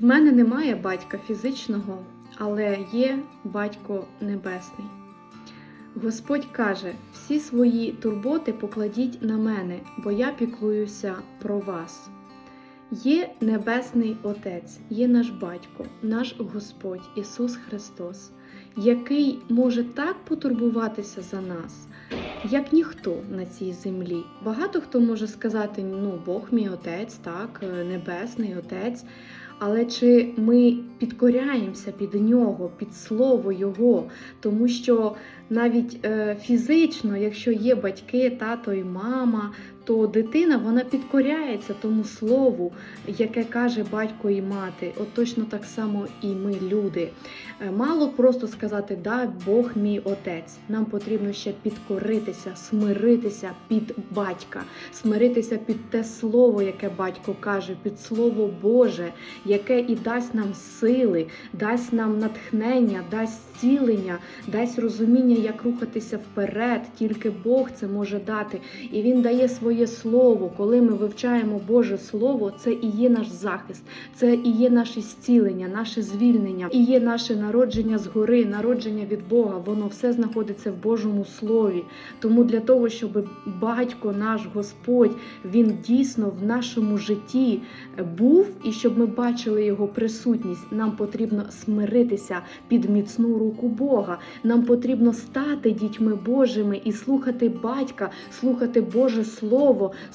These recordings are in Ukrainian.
В мене немає батька фізичного, але є батько небесний. Господь каже: всі свої турботи покладіть на мене, бо я піклуюся про вас. Є Небесний Отець, є наш Батько, наш Господь Ісус Христос, який може так потурбуватися за нас, як ніхто на цій землі. Багато хто може сказати: ну, Бог мій Отець, так, е, Небесний Отець. Але чи ми підкоряємося під нього, під слово Його, тому що навіть е, фізично, якщо є батьки, тато і мама, то дитина вона підкоряється тому слову, яке каже батько і мати. От точно так само і ми, люди. Е, Мало просто сказати да, Бог мій отець. Нам потрібно ще підкоритися, смиритися під батька, смиритися під те слово, яке батько каже, під слово Боже, яке і дасть нам сили, дасть нам натхнення, дасть зцілення, дасть розуміння, як рухатися вперед. Тільки Бог це може дати. І Він дає своє слово. Коли ми вивчаємо Боже Слово, це і є наш захист, це і є наше зцілення, наше звільнення, і є наше народження згори, народження від Бога. Воно все знаходиться в Божому Слові. Тому для того, щоб батько, наш Господь, він дійсно в нашому житті був, і щоб ми бачили його присутність, нам потрібно смиритися під міцну руку Бога. Нам потрібно стати дітьми Божими і слухати батька, слухати Боже Слово,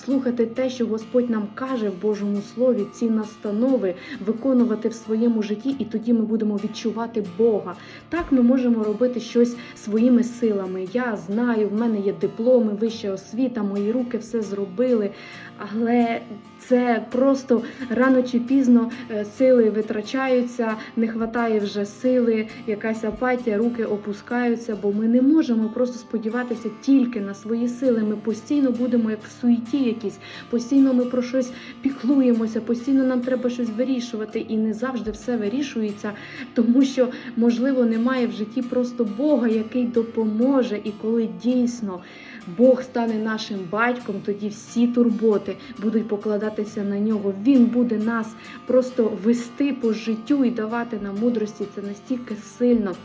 слухати те, що Господь нам каже в Божому Слові, ці настанови виконувати в своєму житті, і тоді ми будемо відчувати Бога. Так ми можемо робити щось своїми силами. Я знаю, в мене є дипломи, вища освіта, мої руки все зробили. Але це просто рано чи пізно е, сили витрачаються, не вистачає вже сили, якась апатія, руки опускаються, бо ми не можемо просто сподіватися тільки на свої сили. Ми постійно будемо як суеті якісь, постійно ми про щось піклуємося, постійно нам треба щось вирішувати, і не завжди все вирішується, тому що можливо немає в житті просто Бога, який допоможе, і коли дійсно. Бог стане нашим батьком, тоді всі турботи будуть покладатися на нього. Він буде нас просто вести по життю і давати нам мудрості. Це настільки сильно.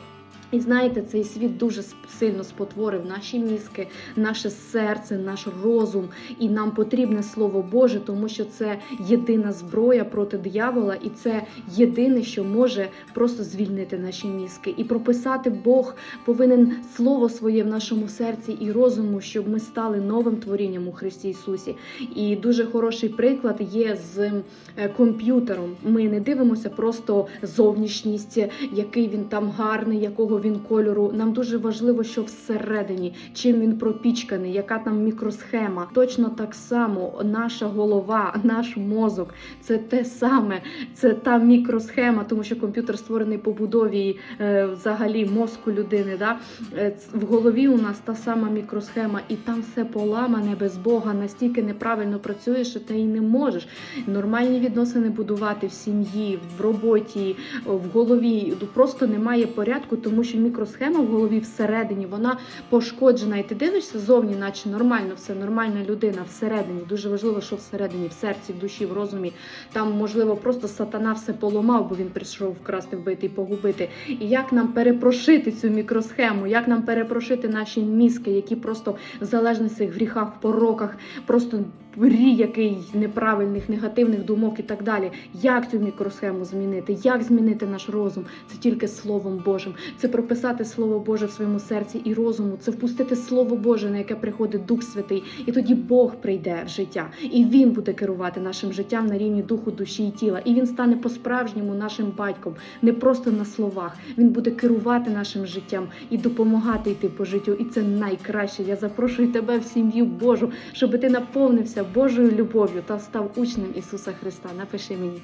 І знаєте, цей світ дуже сильно спотворив наші мізки, наше серце, наш розум. І нам потрібне слово Боже, тому що це єдина зброя проти диявола, і це єдине, що може просто звільнити наші мізки. І прописати Бог повинен слово своє в нашому серці і розуму, щоб ми стали новим творінням у Христі Ісусі. І дуже хороший приклад є з е, комп'ютером. Ми не дивимося просто зовнішність, який він там гарний, якого він кольору. Нам дуже важливо, що всередині, чим він пропічканий, яка там мікросхема. Точно так само наша голова, наш мозок це те саме, це та мікросхема, тому що комп'ютер створений по будові е, взагалі мозку людини. Да? Е, В голові у нас та сама мікросхема, і там все поламане без Бога, настільки неправильно працює, що ти і не можеш нормальні відносини будувати в сім'ї, в роботі, в голові. Просто немає порядку, тому що мікросхема в голові всередині вона пошкоджена. І ти дивишся зовні, наче нормально, все нормальна людина всередині. Дуже важливо, що всередині, в серці, в душі, в розумі. Там, можливо, просто сатана все поламав, бо він прийшов вкрасти, вбити і погубити. І як нам перепрошити цю мікросхему, як нам перепрошити наші мізки, які просто в залежності в гріхах, пороках, просто рій який неправильних, негативних думок і так далі. Як цю мікросхему змінити? Як змінити наш розум? Це тільки Словом Божим. Це прописати Слово Боже в своєму серці і розуму. Це впустити Слово Боже, на яке приходить Дух Святий, і тоді Бог прийде в життя, і Він буде керувати нашим життям на рівні духу, душі і тіла. І він стане по-справжньому нашим батьком, не просто на словах. Він буде керувати нашим життям і допомагати йти по життю. І це найкраще. Я запрошую тебе в сім'ю Божу, щоб ти наповнився Божою любов'ю та став учнем Ісуса Христа. Напиши мені.